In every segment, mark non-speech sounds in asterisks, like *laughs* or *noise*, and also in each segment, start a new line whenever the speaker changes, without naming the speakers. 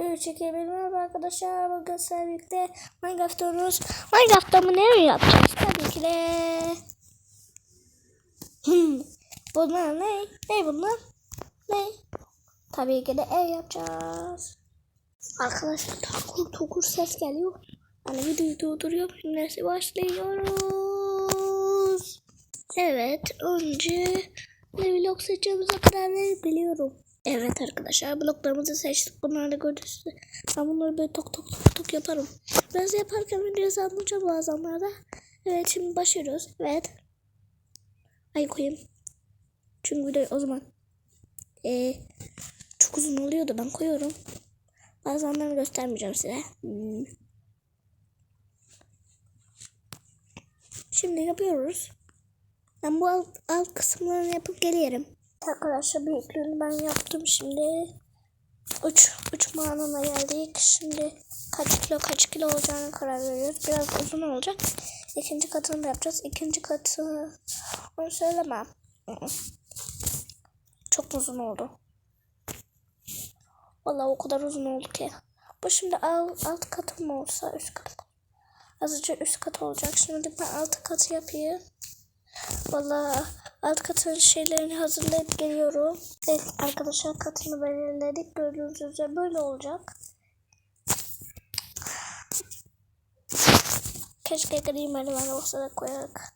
Çekelim merhaba arkadaşlar. Bugün sizlerle birlikte Minecraft oynuyoruz. Minecraft'ta mı ne yapacağız? Tabii ki de. Hmm. bunlar ne? Ne bunlar? Ne? Tabii ki de ev yapacağız. Arkadaşlar takur tokur ses geliyor. Hani videoyu durduruyorum. Şimdi başlıyoruz. Evet önce ne vlog seçeceğimize karar verip biliyorum. Evet arkadaşlar bloklarımızı seçtik. Bunları da gördünüz. Ben bunları böyle tok tok tok tok yaparım. Biraz yaparken video anlayacağım bazenlerde. Evet şimdi başlıyoruz. Evet. Ay koyayım. Çünkü video o zaman ee, çok uzun oluyor da ben koyuyorum. Bazenleri göstermeyeceğim size. Hmm. Şimdi yapıyoruz. Ben bu alt, alt kısımlarını yapıp geliyorum. Arkadaşlar büyüklüğünü ben yaptım şimdi. Uç, uç manana geldik. Şimdi kaç kilo kaç kilo olacağını karar veriyoruz. Biraz uzun olacak. İkinci katını da yapacağız. İkinci katı onu söylemem. Çok uzun oldu. Vallahi o kadar uzun oldu ki. Bu şimdi alt, alt katı mı olsa üst katı? Azıcık üst kat olacak. Şimdi ben alt katı yapayım. Vallahi alt katın şeylerini hazırlayıp geliyorum. Evet arkadaşlar katını belirledik. Gördüğünüz üzere böyle olacak. Keşke gri merdiven olsa da koyarak.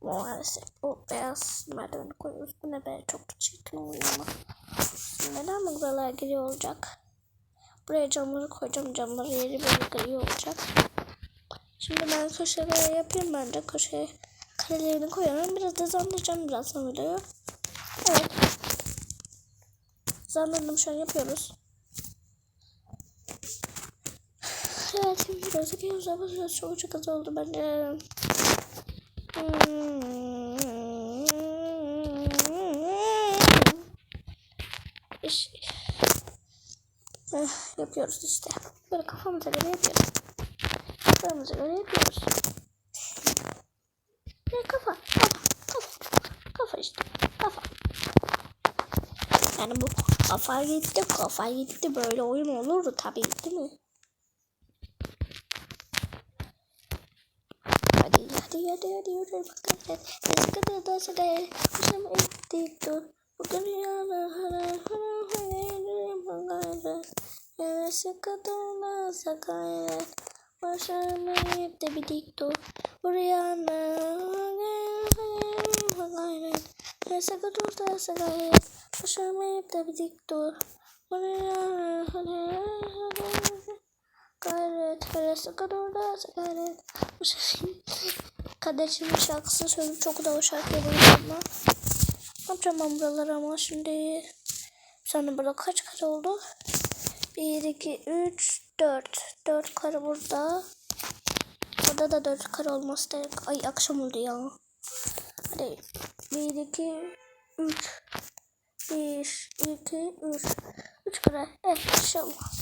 Maalesef bu beyaz merdiveni koyuyoruz. Bu ne be çok çirkin oluyor ama. Neden bu buralar gri olacak? Buraya camları koyacağım. Camları yeri böyle gri olacak. Şimdi ben köşelere yapayım bence köşeye karelerini koyuyorum. Biraz da zanlayacağım birazdan videoyu. Evet. Zanladım şu an yapıyoruz. Evet şimdi gözüküyoruz ama biraz çok çok az oldu bence. İş. Eh, yapıyoruz işte. Böyle kafamıza göre yapıyoruz. Kafamıza göre yapıyoruz. Ne kafa, kafa, kafa, kafa işte, kafa. Yani bu kafa gitti, kafa gitti. Böyle oyun olurdu tabii değil mi? Hadi, hadi, hadi, hadi, yürü bakalım. Ne kadar da sıra, kuşam ettik dur. Bugün yana, hana, hana, hana, hana, hana, sıkıntı, sakaya. Başlamayıp da bir dik dur. Buraya Neyse dur da sakaya. Başlamayıp da bir dik dur. Gayret, sıkı dur da gayret. *laughs* Kardeşimin şarkısını söyleyip çok da o şarkıyı. Ne yapacağım ben buraları ama şimdi. Sonra burada kaç kare oldu? 1, 2, 3, 4. 4 kare burada. Burada da 4 kare olması gerek. Ay akşam oldu ya. Hadi. 1, 2, 3. 1, 2, 3. 3 kare. Evet inşallah.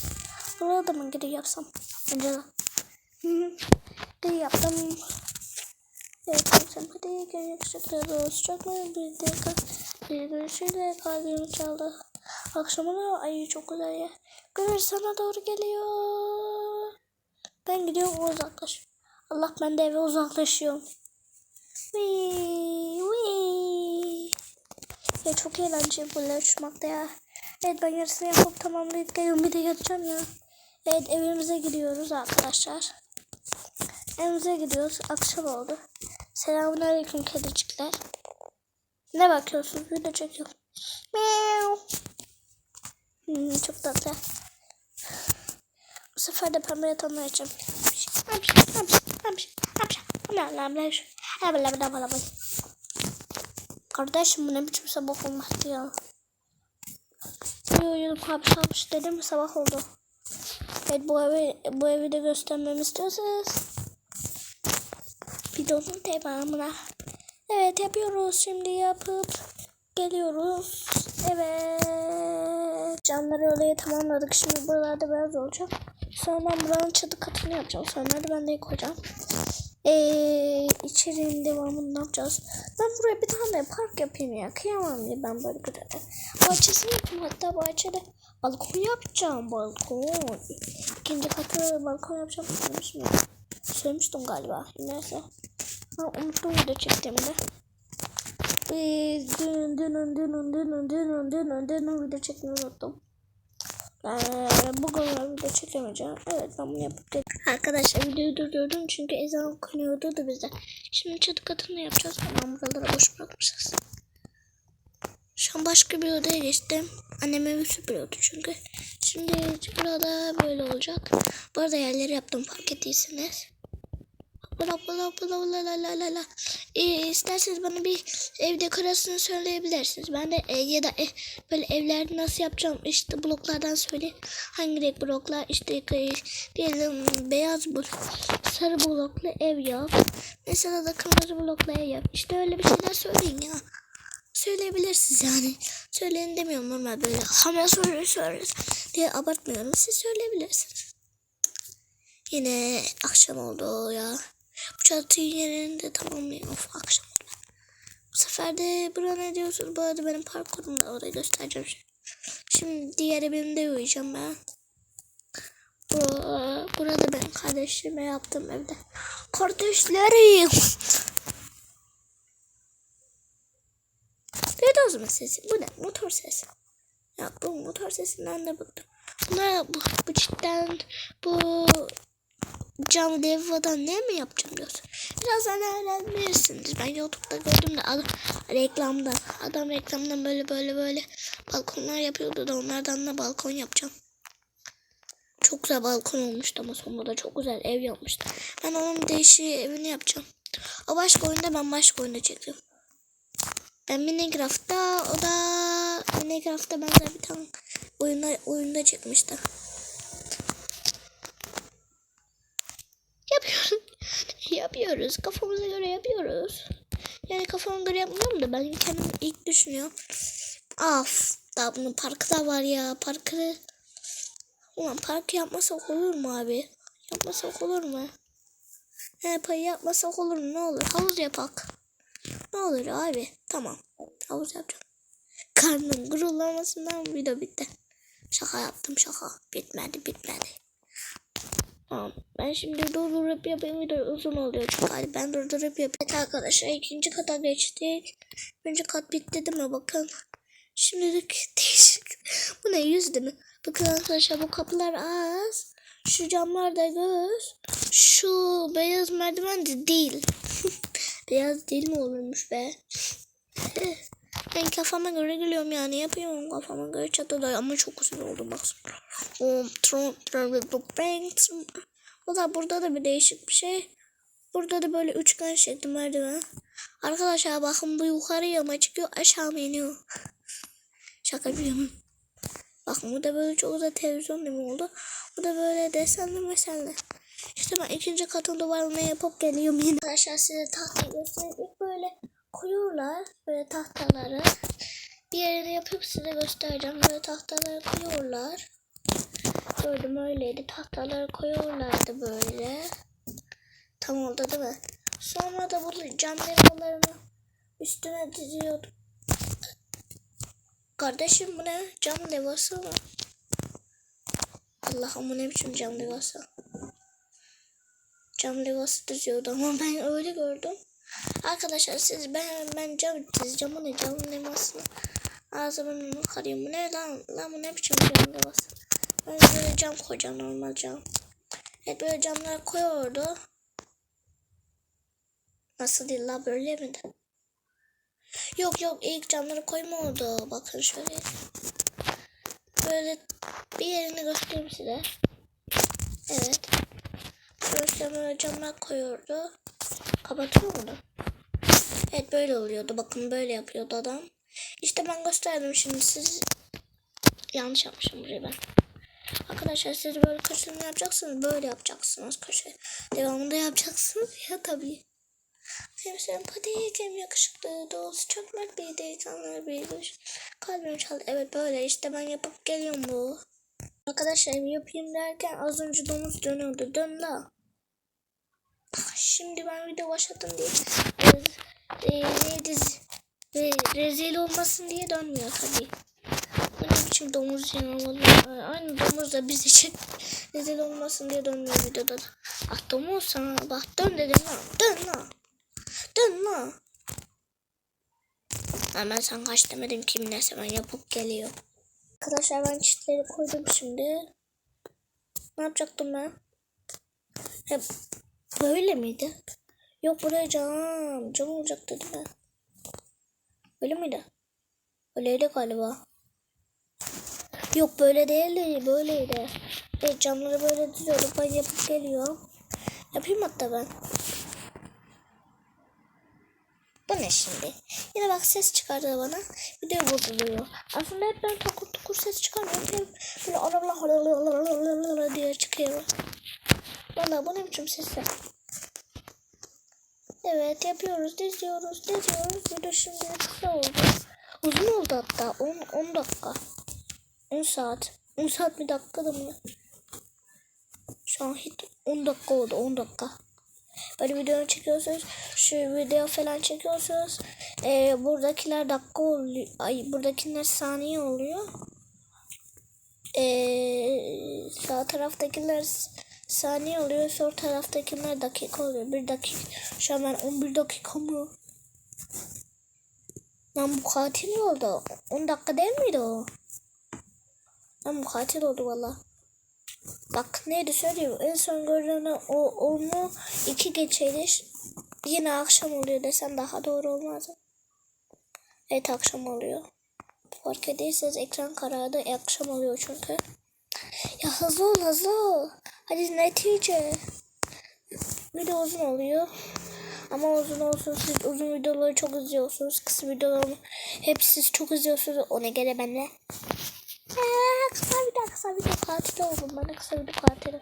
Burada da mı geri yapsam? Bence de. Geri yaptım. Evet yapacağım. Hadi. Çok mu bir dakika. Bir görüşüyle kalbimi çaldı. Akşamına ay çok güzel ya. Güneş sana doğru geliyor. Ben gidiyorum uzaklaş. Allah ben de eve uzaklaşıyorum. Wee, wee. Ya çok eğlenceli böyle uçmakta ya. Evet ben yarısını yapıp tamamlayıp geliyorum bir de yatacağım ya. Evet evimize gidiyoruz arkadaşlar. Evimize gidiyoruz. Akşam oldu. Selamünaleyküm kedicikler. Ne bakıyorsunuz? Video çekiyorum. Meow. Hmm, çok tatlı. Bu sefer de pembe yatanlar açacağım. Kardeşim bu ne biçim sabah olmadı ya. Uyudum hapş hapş dedim sabah oldu. Evet bu evi, bu evi de göstermemi istiyorsanız videonun devamına. Evet yapıyoruz şimdi yapıp geliyoruz. Evet. Camları öyle tamamladık. Şimdi buralarda beyaz olacak. Sonra ben buranın çatı katını yapacağım. Sonra de koyacağım. Ee, içerinin devamını ne yapacağız? Ben buraya bir tane park yapayım ya. Kıyamam ya ben böyle güzel. Bahçesini yapayım hatta bahçede. balkon yapacağım balkon. İkinci katı balkon yapacağım söylemiştim ya. Söylemiştim galiba. Neyse. Ha, unuttum video çektiğimde. Biz dün dün dün dün dün dün dün dün video çekmeyi unuttum. Ee, bugün ben video çekemeyeceğim. Evet ben bunu yapıp geldim. Arkadaşlar videoyu durdurdum çünkü ezan okunuyordu da bize. Şimdi çatı katını yapacağız. Tamam buraları boş bırakmışız. Şu an başka bir odaya geçtim. Annem evi süpürüyordu çünkü. Şimdi burada böyle olacak. Bu arada yerleri yaptım fark ettiyseniz. Bla bla bla bla la la la la. Ee, isterseniz bana bir ev dekorasyonu söyleyebilirsiniz. Ben de e, ya da e, böyle evlerde nasıl yapacağım işte bloklardan söyle. Hangi renk bloklar işte diyelim beyaz blok, sarı bloklu ev yap. Mesela da kırmızı bloklu ev yap. İşte öyle bir şeyler söyleyin ya. Söyleyebilirsiniz yani. Söyleyin demiyorum normal böyle. Hemen söyleriz söyleriz diye abartmıyorum. Siz söyleyebilirsiniz. Yine akşam oldu ya. Bu çatıyı yerinde tamamlayalım. Of akşam oldu. Bu sefer de buna ne diyorsunuz? Bu arada benim parkurum da orayı göstereceğim. şimdi. Diğer evimde uyuyacağım ben. Bu, burada ben kardeşime yaptım evde. Kardeşlerim. Duydunuz mu sesi? Bu ne? Motor sesi. Ya bu motor sesinden de bıktım. Bunlar bu, bu cidden bu cam devadan ne mi yapacağım diyorsun. Birazdan öğrenirsiniz. Ben YouTube'da gördüm de adam reklamda. Adam reklamdan böyle böyle böyle balkonlar yapıyordu da onlardan da balkon yapacağım. Çok güzel balkon olmuştu ama sonunda da çok güzel ev yapmıştı. Ben onun değişik evini yapacağım. O başka oyunda ben başka oyunda çekiyorum. Ben Minecraft'ta o da Minecraft'ta benzer bir tane oyunda, oyunda çıkmıştı. Yapıyoruz. *laughs* yapıyoruz. Kafamıza göre yapıyoruz. Yani kafama göre yapmıyorum da ben kendim ilk düşünüyorum. Af daha bunun parkı da var ya. Parkı Ulan parkı yapmasak olur mu abi? Yapmasak olur mu? He payı yapmasak olur mu? Ne olur? Havuz yapak. Ne olur abi? Tamam. Havuz yapacağım. Karnım gururlamasından video bitti. Şaka yaptım şaka. Bitmedi bitmedi. Tamam. Ben şimdi durdurup yapayım. Video uzun oluyor. Hadi ben durdurup yapayım. Evet arkadaşlar ikinci kata geçtik. Birinci kat bitti değil mi? Bakın. Şimdilik *laughs* değişik. Bu ne yüz değil mi? Bakın arkadaşlar bu kapılar az. Şu camlar da göz. Şu beyaz merdiven de değil. *laughs* beyaz değil mi olurmuş be? *laughs* ben kafama göre gülüyorum yani yapıyorum kafama göre çatıda ama çok güzel oldu bak. Um, Trump, O da burada da bir değişik bir şey. Burada da böyle üçgen şekli merdiven. Arkadaşlar bakın bu yukarıya mı çıkıyor aşağı mı iniyor. *laughs* Şaka yapıyorum. Bakın bu da böyle çok güzel televizyon gibi oldu. Bu da böyle desenli mesenli. İşte ben ikinci katın duvarına yapıp geliyorum yine. Arkadaşlar size tahtayı göstereyim. İlk böyle koyuyorlar böyle tahtaları. Bir yerini yapıp size göstereceğim. Böyle tahtaları koyuyorlar. Gördüm öyleydi. Tahtaları koyuyorlardı böyle. Tam oldu değil mi? Sonra da bu cam levhalarını üstüne diziyordum. Kardeşim bu ne? Cam levhası mı? Allah'ım bu ne biçim cam levhası? Cam levhası diziyordu ama ben öyle gördüm. Arkadaşlar siz ben ben cam dizeceğim ne cam levhası? Ağzımı karayım bu ne lan? Lan bu ne biçim cam levhası? Ben böyle cam koyacağım normal cam. Hep böyle camlar koyuyordu. Nasıl değil la böyle mi de? Yok yok ilk camları koymadı. Bakın şöyle. Böyle bir yerini göstereyim size. Evet. Böyle camlar koyuyordu. Kapatıyor mu? Evet böyle oluyordu. Bakın böyle yapıyordu adam. İşte ben gösterdim şimdi siz yanlış yapmışım burayı ben. Arkadaşlar siz böyle köşeni yapacaksınız. Böyle yapacaksınız köşe. Devamında yapacaksınız ya tabii. Hem sempatik hem yakışıklı, doğrusu çok mert bir delikanlı bir duş. Kalbim çaldı. Evet böyle işte ben yapıp geliyorum bu. Arkadaşlar yapayım derken az önce domuz dönüyordu. Dön la. Şimdi ben video başlattım diye e, neydi re, rezil olmasın diye dönmüyor tabii. Biçim domuz ya vallahi. Aynı domuz da biz için *laughs* rezil olmasın diye dönmüyor videoda da. Ah domuz sana bak dön dedim lan. Dön lan. Dön lan. Hemen sen kaç demedim kim ne hemen yapıp geliyor. Arkadaşlar ben çitleri koydum şimdi. Ne yapacaktım ben? Hep böyle miydi? Yok buraya cam. Cam olacaktı değil mi? Böyle miydi? Öyleydi galiba. Yok böyle değildi. Böyleydi. Evet camları böyle diziyordum. Ben yapıp geliyorum. Yapayım hatta ben. Bu ne şimdi? Yine bak ses çıkardı bana. Video bozuluyor. Aslında hep ben takur tukur ses çıkarmıyorum. Hep böyle aralar diye çıkıyor. Valla bu ne biçim sesler? Evet yapıyoruz, diziyoruz, diziyoruz. Video şimdi kısa oldu. Uzun oldu hatta. 10, 10 dakika. 10 saat. 10 saat bir dakika da mı? Şu an hiç 10 dakika oldu. 10 dakika. Böyle video çekiyorsunuz. Şu video falan çekiyorsunuz. Ee, buradakiler dakika oluyor. Ay buradakiler saniye oluyor. Ee, sağ taraftakiler saniye oluyor. Sol taraftakiler dakika oluyor. Bir dakika. Şu an ben 11 dakika mı? Lan bu katil oldu? 10 dakika değil miydi o? Bu katil oldu valla. Bak neydi söyleyeyim. En son gördüğüm o onu iki geçeydi. Yine akşam oluyor desem daha doğru olmaz? Evet akşam oluyor. Fark edirseniz ekran karardı. E, akşam oluyor çünkü. Ya hızlı ol hızlı ol. Hadi netice. Video uzun oluyor. Ama uzun olsun siz uzun videoları çok izliyorsunuz. Kısa videoları hep siz çok izliyorsunuz. Ona göre ben de. Ee, kısa video oldum ben de kısa video katilim.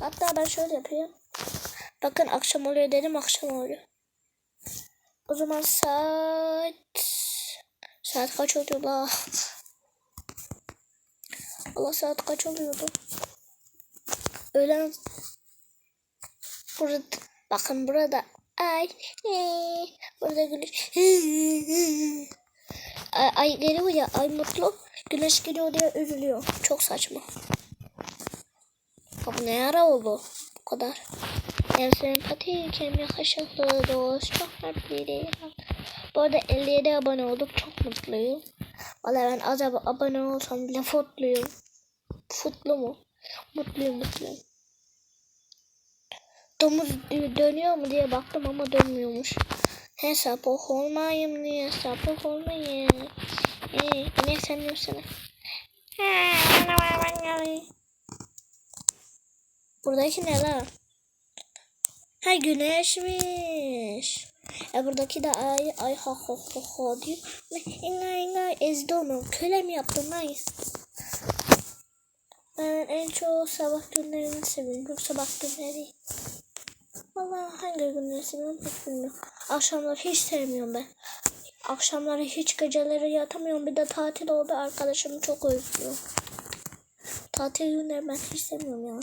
Hatta ben şöyle yapayım. Bakın akşam oluyor dedim akşam oluyor. O zaman saat saat kaç oluyor la? Allah saat kaç oluyordu? Öğlen burada bakın burada ay ee, burada güneş ay, ay geliyor ya ay mutlu güneş geliyor diye üzülüyor. Çok saçma. Ya bu ne ara oldu? Bu kadar. Hem sempatik hem yakışıklı dost çok tatlıydı bu arada 57 abone olduk çok mutluyum. Valla ben az ab- abone olsam bile mutluyum. Futlu mu? Mutluyum mutluyum. Domuz dö- dönüyor mu diye baktım ama dönmüyormuş. He sapık olmayayım diye sapık olmayayım. Ee, ne sen diyorsun? Buradaki ne lan? Ha güneşmiş. E buradaki de ay ay ha ha ha ha diyor. İnga inga ezdi onu. Köle mi yaptın lan? Ben en çok sabah günlerini seviyorum. Sabah günleri. Vallahi hangi günleri seviyorum hiç bilmiyorum. Akşamları hiç sevmiyorum ben. Akşamları hiç geceleri yatamıyorum. Bir de tatil oldu. Arkadaşımı çok özlüyorum. Tatil günleri ben hiç sevmiyorum ya.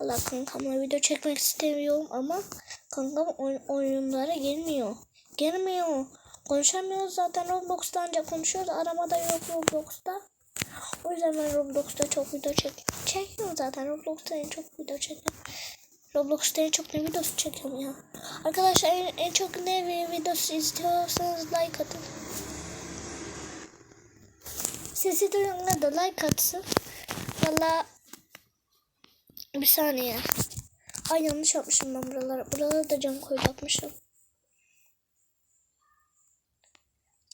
Valla kankamla video çekmek istemiyorum ama kankam oy- oyunlara gelmiyor. Gelmiyor. Konuşamıyoruz zaten Roblox'ta ancak konuşuyoruz. Aramada yok Roblox'ta. O yüzden ben Roblox'ta çok video çek çekiyorum zaten. Roblox'ta en çok video çekiyorum. Roblox'ta en çok ne videosu çekiyorum ya. Arkadaşlar en, en çok ne videosu istiyorsanız like atın. Sesi duyanlar da like atsın. Valla bir saniye. Ay yanlış yapmışım ben buralara. Buralara da cam koyup atmışım.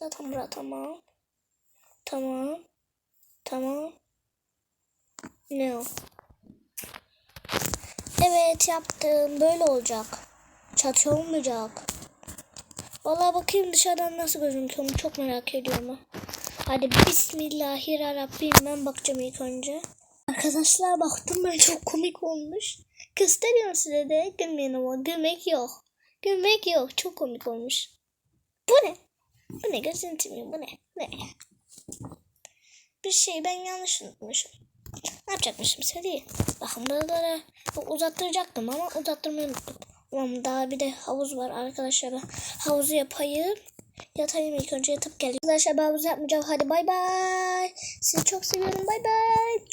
Zaten bura tamam. Tamam. Tamam. Ne o? Evet yaptım. Böyle olacak. Çatı olmayacak. Vallahi bakayım dışarıdan nasıl gözüküyor çok merak ediyorum. ha. Hadi bismillahirrahmanirrahim. Ben bakacağım ilk önce. Arkadaşlar baktım ben çok komik olmuş. Gösteriyorum size de. Gülmeyin ama gülmek yok. Gülmek yok. Çok komik olmuş. Bu ne? Bu ne? Seveyim. Bu ne? Ne? Bir şey ben yanlış unutmuşum. Ne yapacakmışım. Bakın buraları uzattıracaktım ama uzattırmayı unuttum. Ulan daha bir de havuz var arkadaşlar. Ben havuzu yapayım. Yatayım ilk önce yatıp geleyim. Arkadaşlar ben bunu yapmayacağım. Hadi bay bay. Sizi çok seviyorum. Bay bay.